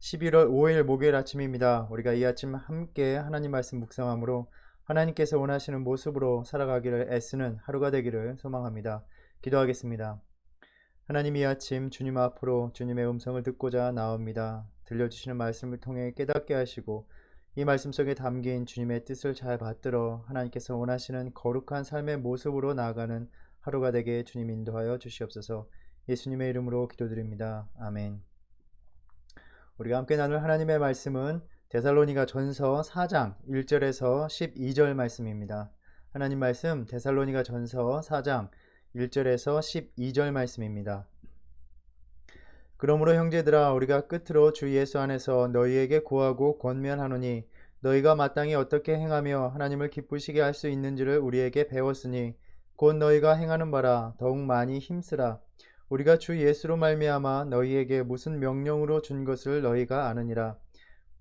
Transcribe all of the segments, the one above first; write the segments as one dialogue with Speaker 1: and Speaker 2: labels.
Speaker 1: 11월 5일 목요일 아침입니다. 우리가 이 아침 함께 하나님 말씀 묵상함으로 하나님께서 원하시는 모습으로 살아가기를 애쓰는 하루가 되기를 소망합니다. 기도하겠습니다. 하나님 이 아침 주님 앞으로 주님의 음성을 듣고자 나옵니다. 들려주시는 말씀을 통해 깨닫게 하시고 이 말씀 속에 담긴 주님의 뜻을 잘 받들어 하나님께서 원하시는 거룩한 삶의 모습으로 나아가는 하루가 되게 주님 인도하여 주시옵소서 예수님의 이름으로 기도드립니다. 아멘. 우리가 함께 나눌 하나님의 말씀은 데살로니가 전서 4장 1절에서 12절 말씀입니다. 하나님 말씀 데살로니가 전서 4장 1절에서 12절 말씀입니다. 그러므로 형제들아 우리가 끝으로 주 예수 안에서 너희에게 구하고 권면하노니 너희가 마땅히 어떻게 행하며 하나님을 기쁘시게 할 수 있는지를 우리에게 배웠으니 곧 너희가 행하는 바라 더욱 많이 힘쓰라 우리가 주 예수로 말미암아 너희에게 무슨 명령으로 준 것을 너희가 아느니라.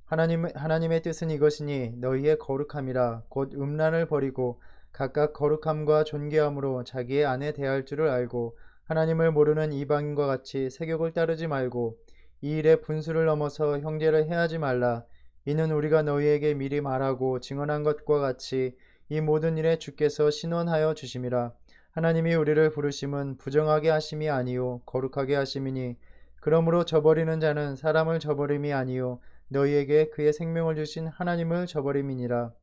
Speaker 1: 하나님, 하나님의 뜻은 이것이니 너희의 거룩함이라 곧 음란을 버리고 각각 거룩함과 존귀함으로 자기의 아내 대할 줄을 알고 하나님을 모르는 이방인과 같이 세격을 따르지 말고 이 일에 분수를 넘어서 형제를 해하지 말라. 이는 우리가 너희에게 미리 말하고 증언한 것과 같이 이 모든 일에 주께서 신원하여 주심이라. 하나님이 우리를 부르심은 부정하게 하심이 아니요 거룩하게 하심이니 그러므로 저버리는 자는 사람을 저버림이 아니요 너희에게 그의 생명을 주신 하나님을 저버림이니라.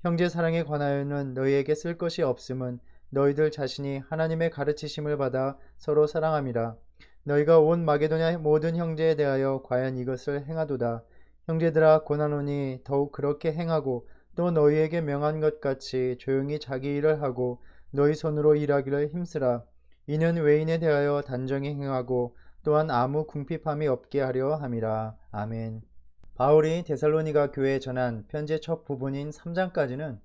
Speaker 1: 형제 사랑에 관하여는 너희에게 쓸 것이 없음은 너희들 자신이 하나님의 가르치심을 받아 서로 사랑함이라. 너희가 온 마게도냐 모든 형제에 대하여 과연 이것을 행하도다. 형제들아 고난오니 더욱 그렇게 행하고 또 너희에게 명한 것 같이 조용히 자기 일을 하고 너희 손으로 일하기를 힘쓰라. 이는 외인에 대하여 단정히 행하고 또한 아무 궁핍함이 없게 하려 함이라. 아멘. 바울이 데살로니가 교회에 전한 편지의 첫 부분인 3장까지는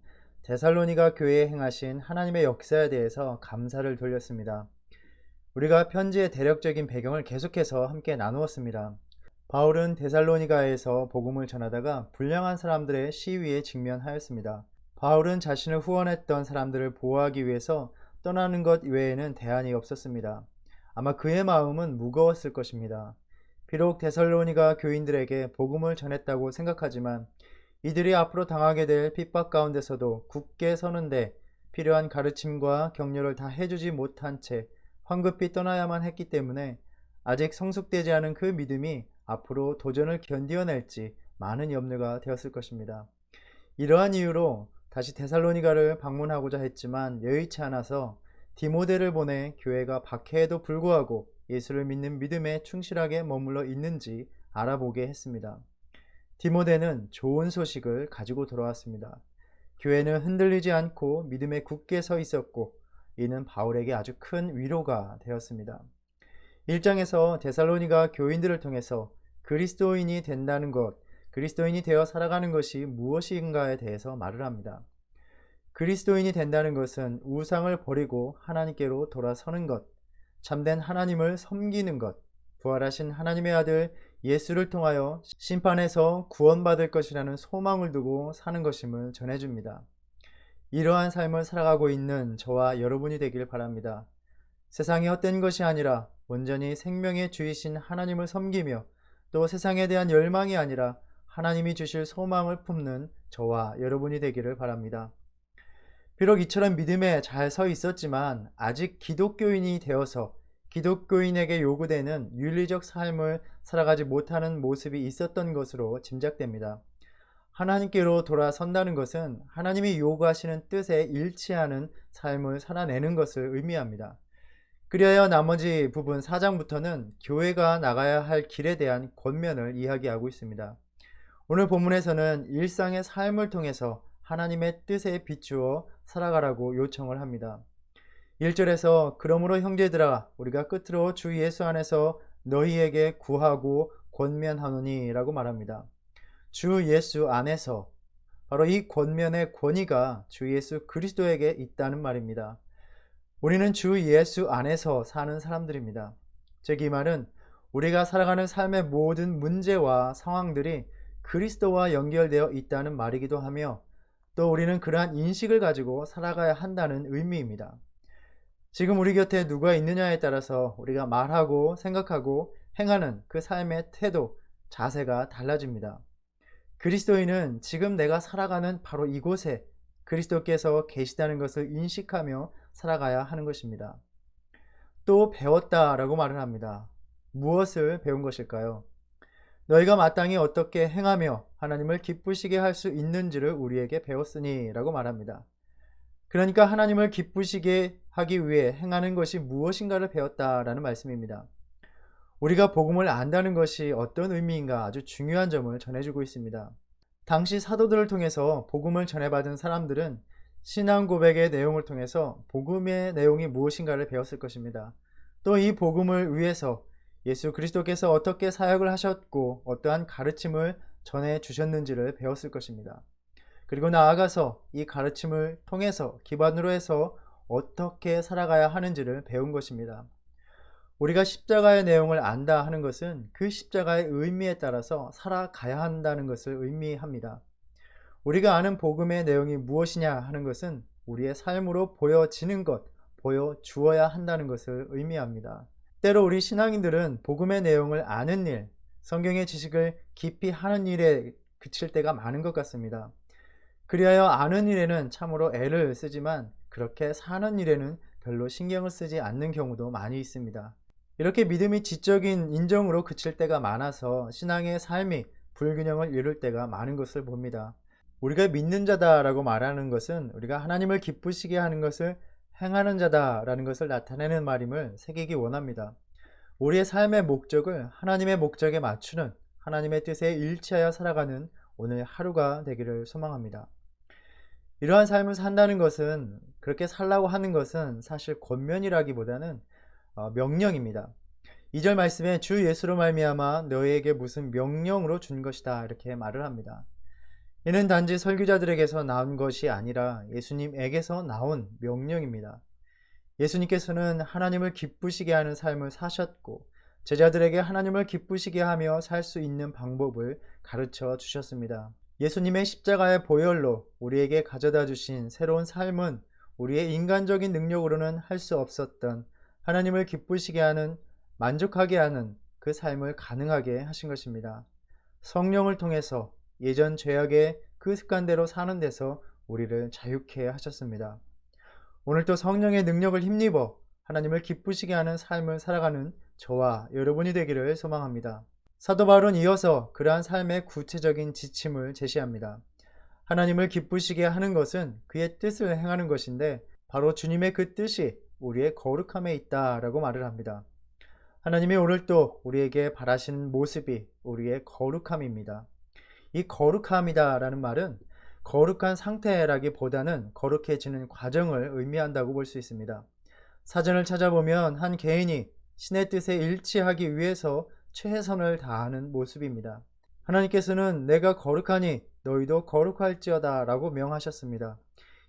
Speaker 1: 데살로니가 교회에 행하신 하나님의 역사에 대해서 감사를 돌렸습니다. 우리가 편지의 대략적인 배경을 계속해서 함께 나누었습니다. 바울은 데살로니가에서 복음을 전하다가 불량한 사람들의 시위에 직면하였습니다. 바울은 자신을 후원했던 사람들을 보호하기 위해서 떠나는 것 외에는 대안이 없었습니다. 아마 그의 마음은 무거웠을 것입니다. 비록 데살로니가 교인들에게 복음을 전했다고 생각하지만 이들이 앞으로 당하게 될 핍박 가운데서도 굳게 서는데 필요한 가르침과 격려를 다 해주지 못한 채 황급히 떠나야만 했기 때문에 아직 성숙되지 않은 그 믿음이 앞으로 도전을 견디어낼지 많은 염려가 되었을 것입니다. 이러한 이유로 다시 데살로니가를 방문하고자 했지만 여의치 않아서 디모데를 보내 교회가 박해에도 불구하고 예수를 믿는 믿음에 충실하게 머물러 있는지 알아보게 했습니다. 디모데는 좋은 소식을 가지고 돌아왔습니다. 교회는 흔들리지 않고 믿음에 굳게 서 있었고 이는 바울에게 아주 큰 위로가 되었습니다. 1장에서 데살로니가 교인들을 통해서 그리스도인이 된다는 것, 그리스도인이 되어 살아가는 것이 무엇인가에 대해서 말을 합니다. 그리스도인이 된다는 것은 우상을 버리고 하나님께로 돌아서는 것, 참된 하나님을 섬기는 것, 부활하신 하나님의 아들 예수를 통하여 심판에서 구원받을 것이라는 소망을 두고 사는 것임을 전해줍니다. 이러한 삶을 살아가고 있는 저와 여러분이 되길 바랍니다. 세상이 헛된 것이 아니라 온전히 생명의 주이신 하나님을 섬기며 또 세상에 대한 열망이 아니라 하나님이 주실 소망을 품는 저와 여러분이 되기를 바랍니다. 비록 이처럼 믿음에 잘 서 있었지만 아직 기독교인이 되어서 기독교인에게 요구되는 윤리적 삶을 살아가지 못하는 모습이 있었던 것으로 짐작됩니다. 하나님께로 돌아선다는 것은 하나님이 요구하시는 뜻에 일치하는 삶을 살아내는 것을 의미합니다. 그리하여 나머지 부분 4장부터는 교회가 나가야 할 길에 대한 권면을 이야기하고 있습니다. 오늘 본문에서는 일상의 삶을 통해서 하나님의 뜻에 비추어 살아가라고 요청을 합니다. 1절에서 그러므로 형제들아 우리가 끝으로 주 예수 안에서 너희에게 구하고 권면하노니 라고 말합니다. 주 예수 안에서 바로 이 권면의 권위가 주 예수 그리스도에게 있다는 말입니다. 우리는 주 예수 안에서 사는 사람들입니다. 즉 이 말은 우리가 살아가는 삶의 모든 문제와 상황들이 그리스도와 연결되어 있다는 말이기도 하며 또 우리는 그러한 인식을 가지고 살아가야 한다는 의미입니다. 지금 우리 곁에 누가 있느냐에 따라서 우리가 말하고 생각하고 행하는 그 삶의 태도, 자세가 달라집니다. 그리스도인은 지금 내가 살아가는 바로 이곳에 그리스도께서 계시다는 것을 인식하며 살아가야 하는 것입니다. 또 배웠다 라고 말을 합니다. 무엇을 배운 것일까요? 너희가 마땅히 어떻게 행하며 하나님을 기쁘시게 할 수 있는지를 우리에게 배웠으니 라고 말합니다. 그러니까 하나님을 기쁘시게 하기 위해 행하는 것이 무엇인가를 배웠다라는 말씀입니다. 우리가 복음을 안다는 것이 어떤 의미인가 아주 중요한 점을 전해주고 있습니다. 당시 사도들을 통해서 복음을 전해받은 사람들은 신앙 고백의 내용을 통해서 복음의 내용이 무엇인가를 배웠을 것입니다. 또 이 복음을 위해서 예수 그리스도께서 어떻게 사역을 하셨고 어떠한 가르침을 전해 주셨는지를 배웠을 것입니다. 그리고 나아가서 이 가르침을 통해서 기반으로 해서 어떻게 살아가야 하는지를 배운 것입니다. 우리가 십자가의 내용을 안다 하는 것은 그 십자가의 의미에 따라서 살아가야 한다는 것을 의미합니다. 우리가 아는 복음의 내용이 무엇이냐 하는 것은 우리의 삶으로 보여지는 것, 보여주어야 한다는 것을 의미합니다. 때로 우리 신앙인들은 복음의 내용을 아는 일, 성경의 지식을 깊이 하는 일에 그칠 때가 많은 것 같습니다. 그리하여 아는 일에는 참으로 애를 쓰지만 그렇게 사는 일에는 별로 신경을 쓰지 않는 경우도 많이 있습니다. 이렇게 믿음이 지적인 인정으로 그칠 때가 많아서 신앙의 삶이 불균형을 이룰 때가 많은 것을 봅니다. 우리가 믿는 자다라고 말하는 것은 우리가 하나님을 기쁘시게 하는 것을 행하는 자다라는 것을 나타내는 말임을 새기기 원합니다. 우리의 삶의 목적을 하나님의 목적에 맞추는 하나님의 뜻에 일치하여 살아가는 오늘 하루가 되기를 소망합니다. 이러한 삶을 산다는 것은 그렇게 살라고 하는 것은 사실 권면이라기보다는 어, 명령입니다. 2절 말씀에 주 예수로 말미암아 너희에게 무슨 명령으로 준 것이다 이렇게 말을 합니다. 이는 단지 설교자들에게서 나온 것이 아니라 예수님에게서 나온 명령입니다. 예수님께서는 하나님을 기쁘시게 하는 삶을 사셨고 제자들에게 하나님을 기쁘시게 하며 살 수 있는 방법을 가르쳐 주셨습니다. 예수님의 십자가의 보혈로 우리에게 가져다 주신 새로운 삶은 우리의 인간적인 능력으로는 할 수 없었던 하나님을 기쁘시게 하는 만족하게 하는 그 삶을 가능하게 하신 것입니다. 성령을 통해서 예전 죄악의 그 습관대로 사는 데서 우리를 자유케 하셨습니다. 오늘도 성령의 능력을 힘입어 하나님을 기쁘시게 하는 삶을 살아가는 저와 여러분이 되기를 소망합니다. 사도 바울은 이어서 그러한 삶의 구체적인 지침을 제시합니다. 하나님을 기쁘시게 하는 것은 그의 뜻을 행하는 것인데 바로 주님의 그 뜻이 우리의 거룩함에 있다라고 말을 합니다. 하나님이 오늘도 우리에게 바라시는 모습이 우리의 거룩함입니다. 이 거룩함이다라는 말은 거룩한 상태라기보다는 거룩해지는 과정을 의미한다고 볼 수 있습니다. 사전을 찾아보면 한 개인이 신의 뜻에 일치하기 위해서 최선을 다하는 모습입니다. 하나님께서는 내가 거룩하니 너희도 거룩할지어다 라고 명하셨습니다.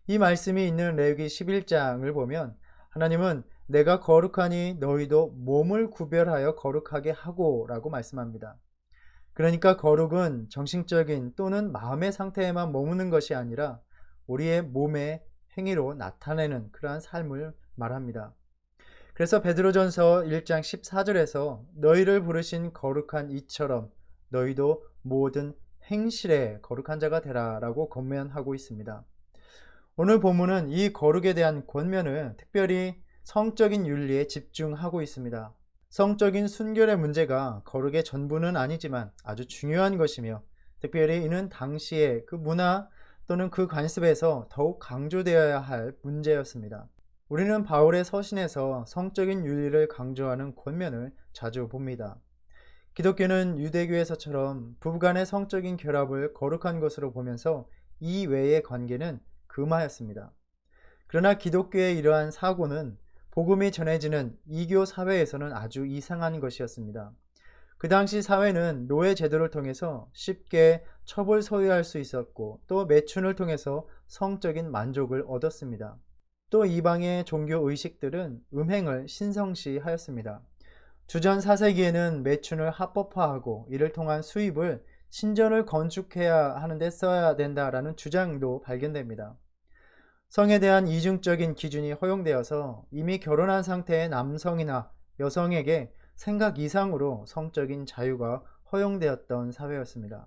Speaker 1: 이 말씀이 있는 레위기 11장을 보면 하나님은 내가 거룩하니 너희도 몸을 구별하여 거룩하게 하고 라고 말씀합니다. 그러니까 거룩은 정신적인 또는 마음의 상태에만 머무는 것이 아니라 우리의 몸의 행위로 나타내는 그러한 삶을 말합니다. 그래서 베드로전서 1장 14절에서 너희를 부르신 거룩한 이처럼 너희도 모든 행실에 거룩한 자가 되라라고 권면하고 있습니다. 오늘 본문은 이 거룩에 대한 권면을 특별히 성적인 윤리에 집중하고 있습니다. 성적인 순결의 문제가 거룩의 전부는 아니지만 아주 중요한 것이며 특별히 이는 당시의 그 문화 또는 그 관습에서 더욱 강조되어야 할 문제였습니다. 우리는 바울의 서신에서 성적인 윤리를 강조하는 권면을 자주 봅니다. 기독교는 유대교에서처럼 부부간의 성적인 결합을 거룩한 것으로 보면서 이 외의 관계는 금하였습니다. 그러나 기독교의 이러한 사고는 복음이 전해지는 이교 사회에서는 아주 이상한 것이었습니다. 그 당시 사회는 노예 제도를 통해서 쉽게 첩을 소유할 수 있었고 또 매춘을 통해서 성적인 만족을 얻었습니다. 또 이방의 종교 의식들은 음행을 신성시 하였습니다. 주전 4세기에는 매춘을 합법화하고 이를 통한 수입을 신전을 건축해야 하는데 써야 된다라는 주장도 발견됩니다. 성에 대한 이중적인 기준이 허용되어서 이미 결혼한 상태의 남성이나 여성에게 생각 이상으로 성적인 자유가 허용되었던 사회였습니다.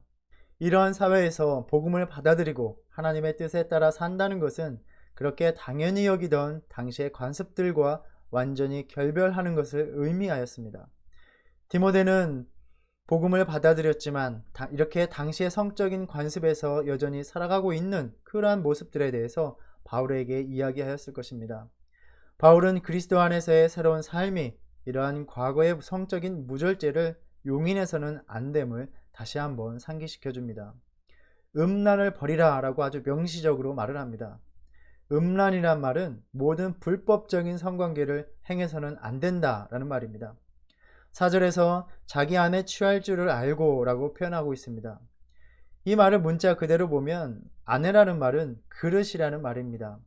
Speaker 1: 이러한 사회에서 복음을 받아들이고 하나님의 뜻에 따라 산다는 것은 그렇게 당연히 여기던 당시의 관습들과 완전히 결별하는 것을 의미하였습니다. 디모데는 복음을 받아들였지만 이렇게 당시의 성적인 관습에서 여전히 살아가고 있는 그러한 모습들에 대해서 바울에게 이야기하였을 것입니다. 바울은 그리스도 안에서의 새로운 삶이 이러한 과거의 성적인 무절제를 용인해서는 안 됨을 다시 한번 상기시켜 줍니다. 음란을 버리라 라고 아주 명시적으로 말을 합니다. 음란이란 말은 모든 불법적인 성관계를 행해서는 안 된다 라는 말입니다. 사절에서 자기 안에 취할 줄을 알고 라고 표현하고 있습니다. 이 말을 문자 그대로 보면 아내라는 말은 그릇이라는 말입니다.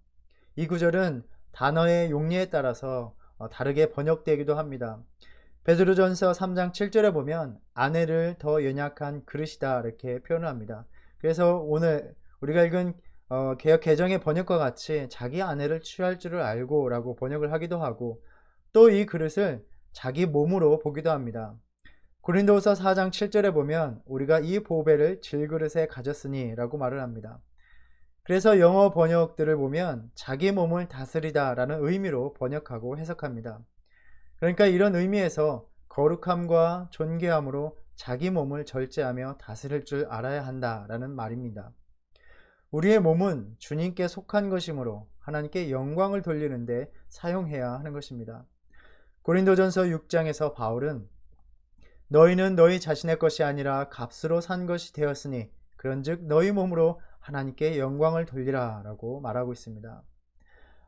Speaker 1: 이 구절은 단어의 용리에 따라서 어, 다르게 번역되기도 합니다. 베드로전서 3장 7절에 보면 아내를 더 연약한 그릇이다 이렇게 표현을 합니다. 그래서 오늘 우리가 읽은 어, 개혁 개정의 번역과 같이 자기 아내를 취할 줄을 알고라고 번역을 하기도 하고 또 이 그릇을 자기 몸으로 보기도 합니다. 고린도후서 4장 7절에 보면 우리가 이 보배를 질그릇에 가졌으니라고 말을 합니다. 그래서 영어 번역들을 보면 자기 몸을 다스리다라는 의미로 번역하고 해석합니다. 그러니까 이런 의미에서 거룩함과 존귀함으로 자기 몸을 절제하며 다스릴 줄 알아야 한다라는 말입니다. 우리의 몸은 주님께 속한 것이므로 하나님께 영광을 돌리는데 사용해야 하는 것입니다. 고린도전서 6장에서 바울은 너희는 너희 자신의 것이 아니라 값으로 산 것이 되었으니 그런즉 너희 몸으로 하나님께 영광을 돌리라 라고 말하고 있습니다.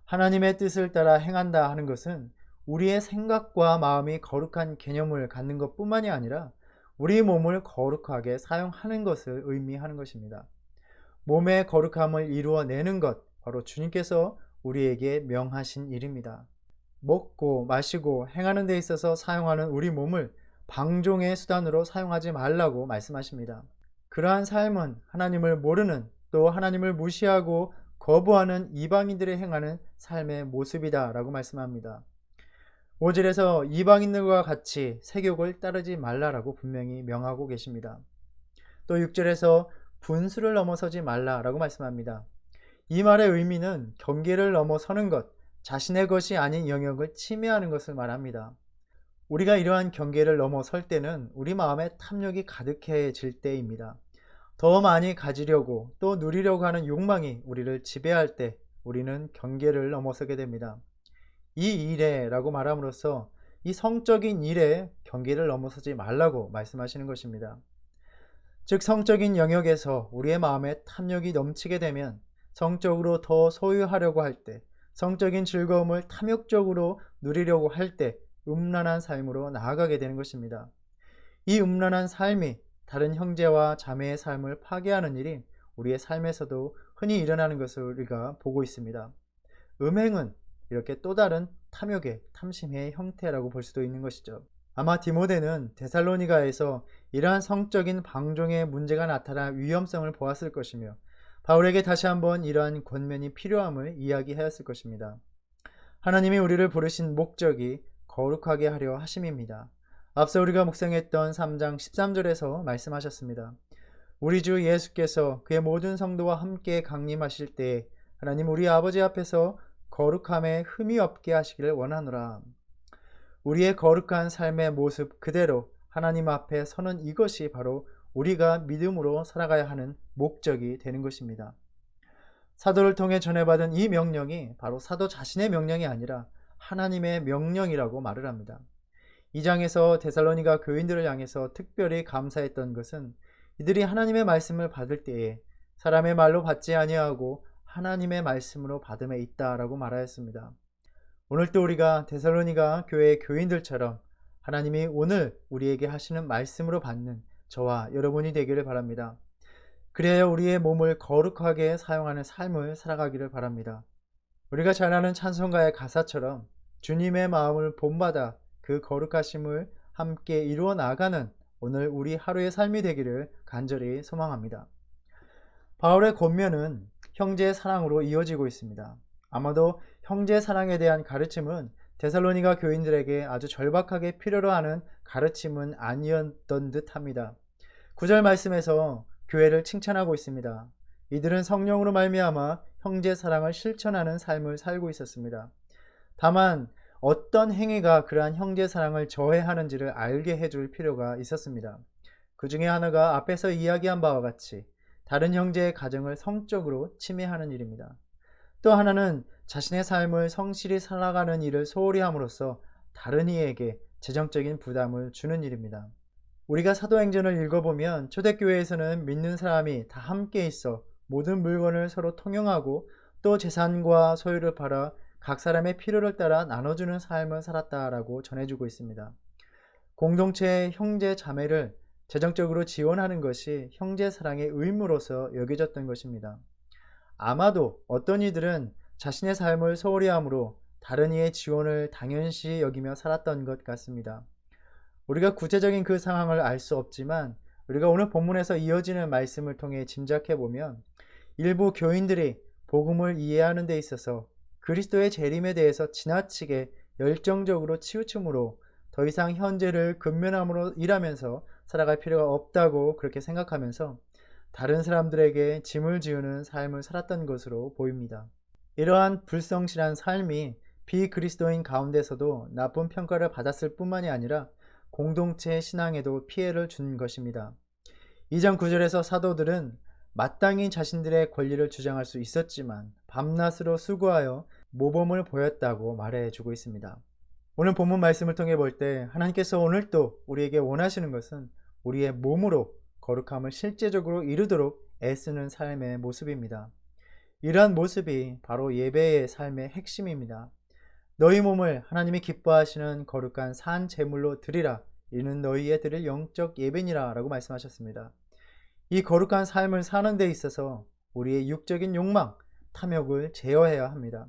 Speaker 1: 하나님의 뜻을 따라 행한다 하는 것은 우리의 생각과 마음이 거룩한 개념을 갖는 것 뿐만이 아니라 우리 몸을 거룩하게 사용하는 것을 의미하는 것입니다. 몸의 거룩함을 이루어내는 것, 바로 주님께서 우리에게 명하신 일입니다. 먹고 마시고 행하는 데 있어서 사용하는 우리 몸을 방종의 수단으로 사용하지 말라고 말씀하십니다. 그러한 삶은 하나님을 모르는 또 하나님을 무시하고 거부하는 이방인들의 행하는 삶의 모습이다 라고 말씀합니다. 5절에서 이방인들과 같이 세욕을 따르지 말라라고 분명히 명하고 계십니다. 또 6절에서 분수를 넘어서지 말라라고 말씀합니다. 이 말의 의미는 경계를 넘어서는 것, 자신의 것이 아닌 영역을 침해하는 것을 말합니다. 우리가 이러한 경계를 넘어설 때는 우리 마음에 탐욕이 가득해질 때입니다. 더 많이 가지려고 또 누리려고 하는 욕망이 우리를 지배할 때 우리는 경계를 넘어서게 됩니다. 이 일에 라고 말함으로써 이 성적인 일에 경계를 넘어서지 말라고 말씀하시는 것입니다. 즉, 성적인 영역에서 우리의 마음에 탐욕이 넘치게 되면 성적으로 더 소유하려고 할 때, 성적인 즐거움을 탐욕적으로 누리려고 할 때, 음란한 삶으로 나아가게 되는 것입니다. 이 음란한 삶이 다른 형제와 자매의 삶을 파괴하는 일이 우리의 삶에서도 흔히 일어나는 것을 우리가 보고 있습니다. 음행은 이렇게 또 다른 탐욕의 탐심의 형태라고 볼 수도 있는 것이죠. 아마 디모데는 데살로니가에서 이러한 성적인 방종의 문제가 나타나 위험성을 보았을 것이며 바울에게 다시 한번 이러한 권면이 필요함을 이야기하였을 것입니다. 하나님이 우리를 부르신 목적이 거룩하게 하려 하심입니다. 앞서 우리가 묵상했던 3장 13절에서 말씀하셨습니다. 우리 주 예수께서 그의 모든 성도와 함께 강림하실 때 하나님 우리 아버지 앞에서 거룩함에 흠이 없게 하시기를 원하노라. 우리의 거룩한 삶의 모습 그대로 하나님 앞에 서는 이것이 바로 우리가 믿음으로 살아가야 하는 목적이 되는 것입니다. 사도를 통해 전해받은 이 명령이 바로 사도 자신의 명령이 아니라 하나님의 명령이라고 말을 합니다. 이 장에서 데살로니가 교인들을 향해서 특별히 감사했던 것은 이들이 하나님의 말씀을 받을 때에 사람의 말로 받지 아니하고 하나님의 말씀으로 받음에 있다라고 말하였습니다. 오늘도 우리가 데살로니가 교회 교인들처럼 하나님이 오늘 우리에게 하시는 말씀으로 받는 저와 여러분이 되기를 바랍니다. 그래야 우리의 몸을 거룩하게 사용하는 삶을 살아가기를 바랍니다. 우리가 잘 아는 찬송가의 가사처럼 주님의 마음을 본받아 그 거룩하심을 함께 이루어 나가는 오늘 우리 하루의 삶이 되기를 간절히 소망합니다. 바울의 권면은 형제의 사랑으로 이어지고 있습니다. 아마도 형제 사랑에 대한 가르침은 데살로니가 교인들에게 아주 절박하게 필요로 하는 가르침은 아니었던 듯 합니다. 구절 말씀에서 교회를 칭찬하고 있습니다. 이들은 성령으로 말미암아 형제 사랑을 실천하는 삶을 살고 있었습니다. 다만 어떤 행위가 그러한 형제 사랑을 저해하는지를 알게 해줄 필요가 있었습니다. 그 중에 하나가 앞에서 이야기한 바와 같이 다른 형제의 가정을 성적으로 침해하는 일입니다. 또 하나는 자신의 삶을 성실히 살아가는 일을 소홀히 함으로써 다른 이에게 재정적인 부담을 주는 일입니다. 우리가 사도행전을 읽어보면 초대교회에서는 믿는 사람이 다 함께 있어 모든 물건을 서로 통용하고 또 재산과 소유를 팔아 각 사람의 필요를 따라 나눠주는 삶을 살았다라고 전해주고 있습니다. 공동체의 형제 자매를 재정적으로 지원하는 것이 형제 사랑의 의무로서 여겨졌던 것입니다. 아마도 어떤 이들은 자신의 삶을 소홀히 함으로 다른 이의 지원을 당연시 여기며 살았던 것 같습니다. 우리가 구체적인 그 상황을 알 수 없지만 우리가 오늘 본문에서 이어지는 말씀을 통해 짐작해 보면 일부 교인들이 복음을 이해하는 데 있어서 그리스도의 재림에 대해서 지나치게 열정적으로 치우침으로 더 이상 현재를 근면함으로 일하면서 살아갈 필요가 없다고 그렇게 생각하면서 다른 사람들에게 짐을 지우는 삶을 살았던 것으로 보입니다. 이러한 불성실한 삶이 비그리스도인 가운데서도 나쁜 평가를 받았을 뿐만이 아니라 공동체 신앙에도 피해를 준 것입니다. 이장 9절에서 사도들은 마땅히 자신들의 권리를 주장할 수 있었지만 밤낮으로 수고하여 모범을 보였다고 말해주고 있습니다. 오늘 본문 말씀을 통해 볼 때 하나님께서 오늘도 우리에게 원하시는 것은 우리의 몸으로 거룩함을 실제적으로 이루도록 애쓰는 삶의 모습입니다. 이러한 모습이 바로 예배의 삶의 핵심입니다. 너희 몸을 하나님이 기뻐하시는 거룩한 산 제물로 드리라. 이는 너희의 드릴 영적 예배니라 라고 말씀하셨습니다. 이 거룩한 삶을 사는 데 있어서 우리의 육적인 욕망, 탐욕을 제어해야 합니다.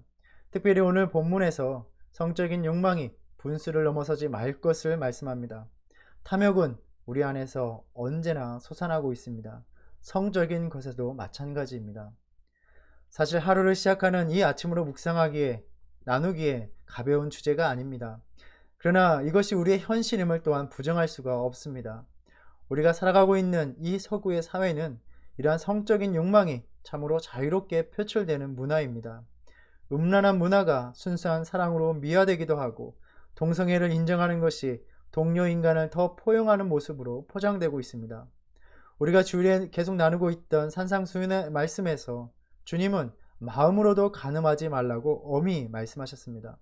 Speaker 1: 특별히 오늘 본문에서 성적인 욕망이 분수를 넘어서지 말 것을 말씀합니다. 탐욕은 우리 안에서 언제나 솟아나고 있습니다. 성적인 것에도 마찬가지입니다. 사실 하루를 시작하는 이 아침으로 묵상하기에 나누기에 가벼운 주제가 아닙니다. 그러나 이것이 우리의 현실임을 또한 부정할 수가 없습니다. 우리가 살아가고 있는 이 서구의 사회는 이러한 성적인 욕망이 참으로 자유롭게 표출되는 문화입니다. 음란한 문화가 순수한 사랑으로 미화되기도 하고 동성애를 인정하는 것이 동료 인간을 더 포용하는 모습으로 포장되고 있습니다. 우리가 주일에 계속 나누고 있던 산상수훈의 말씀에서 주님은 마음으로도 가늠하지 말라고 엄히 말씀하셨습니다.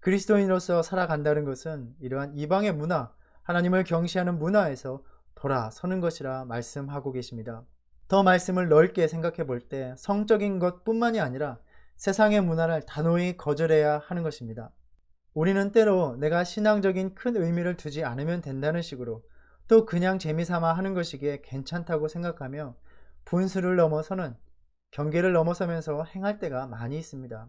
Speaker 1: 그리스도인으로서 살아간다는 것은 이러한 이방의 문화, 하나님을 경시하는 문화에서 돌아서는 것이라 말씀하고 계십니다. 더 말씀을 넓게 생각해 볼 때 성적인 것 뿐만이 아니라 세상의 문화를 단호히 거절해야 하는 것입니다. 우리는 때로 내가 신앙적인 큰 의미를 두지 않으면 된다는 식으로 또 그냥 재미삼아 하는 것이기에 괜찮다고 생각하며 분수를 넘어서는 경계를 넘어서면서 행할 때가 많이 있습니다.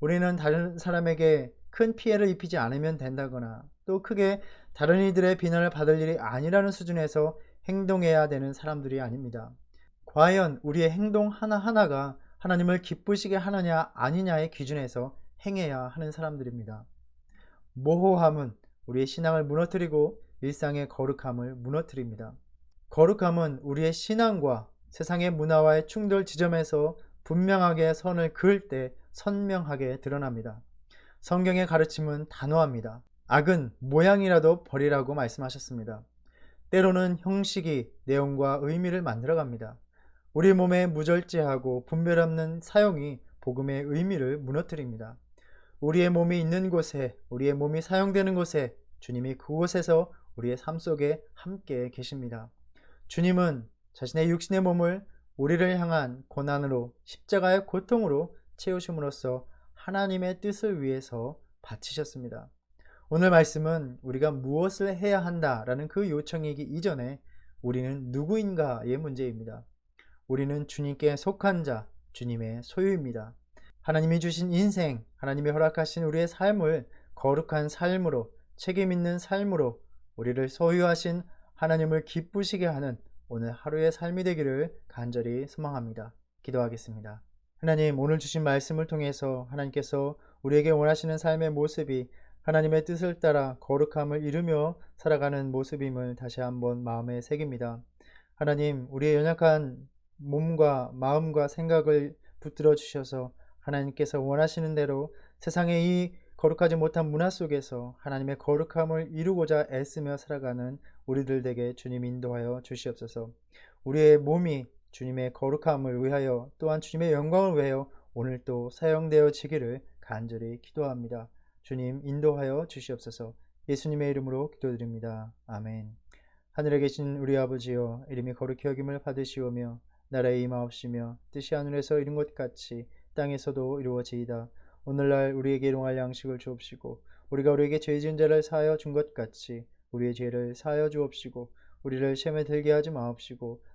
Speaker 1: 우리는 다른 사람에게 큰 피해를 입히지 않으면 된다거나 또 크게 다른 이들의 비난을 받을 일이 아니라는 수준에서 행동해야 되는 사람들이 아닙니다. 과연 우리의 행동 하나하나가 하나님을 기쁘시게 하느냐 아니냐의 기준에서 행해야 하는 사람들입니다. 모호함은 우리의 신앙을 무너뜨리고 일상의 거룩함을 무너뜨립니다. 거룩함은 우리의 신앙과 세상의 문화와의 충돌 지점에서 분명하게 선을 그을 때 선명하게 드러납니다. 성경의 가르침은 단호합니다. 악은 모양이라도 버리라고 말씀하셨습니다. 때로는 형식이 내용과 의미를 만들어갑니다. 우리 몸에 무절제하고 분별 없는 사용이 복음의 의미를 무너뜨립니다. 우리의 몸이 있는 곳에, 우리의 몸이 사용되는 곳에 주님이 그곳에서 우리의 삶 속에 함께 계십니다. 주님은 자신의 육신의 몸을 우리를 향한 고난으로 십자가의 고통으로 채우심으로써 하나님의 뜻을 위해서 바치셨습니다. 오늘 말씀은 우리가 무엇을 해야 한다라는 그 요청이기 이전에 우리는 누구인가의 문제입니다. 우리는 주님께 속한 자, 주님의 소유입니다. 하나님이 주신 인생, 하나님이 허락하신 우리의 삶을 거룩한 삶으로, 책임 있는 삶으로 우리를 소유하신 하나님을 기쁘시게 하는 오늘 하루의 삶이 되기를 간절히 소망합니다. 기도하겠습니다. 하나님, 오늘 주신 말씀을 통해서 하나님께서 우리에게 원하시는 삶의 모습이 하나님의 뜻을 따라 거룩함을 이루며 살아가는 모습임을 다시 한번 마음에 새깁니다. 하나님, 우리의 연약한 몸과 마음과 생각을 붙들어 주셔서 하나님께서 원하시는 대로 세상의 이 거룩하지 못한 문화 속에서 하나님의 거룩함을 이루고자 애쓰며 살아가는 우리들 에게 주님 인도하여 주시옵소서. 우리의 몸이 주님의 거룩함을 위하여 또한 주님의 영광을 위하여 오늘 또 사용되어지기를 간절히 기도합니다. 주님 인도하여 주시옵소서. 예수님의 이름으로 기도드립니다. 아멘. 하늘에 계신 우리 아버지여 이름이 거룩히 여김을 받으시오며 나라의 임하옵시며 뜻이 하늘에서 이룬 것 같이 땅에서도 이루어지이다. 오늘날 우리에게 일용할 양식을 주옵시고 우리가 우리에게 죄 지은 자를 사하여 준 것 같이 우리의 죄를 사하여 주옵시고 우리를 시험에 들게 하지 마옵시고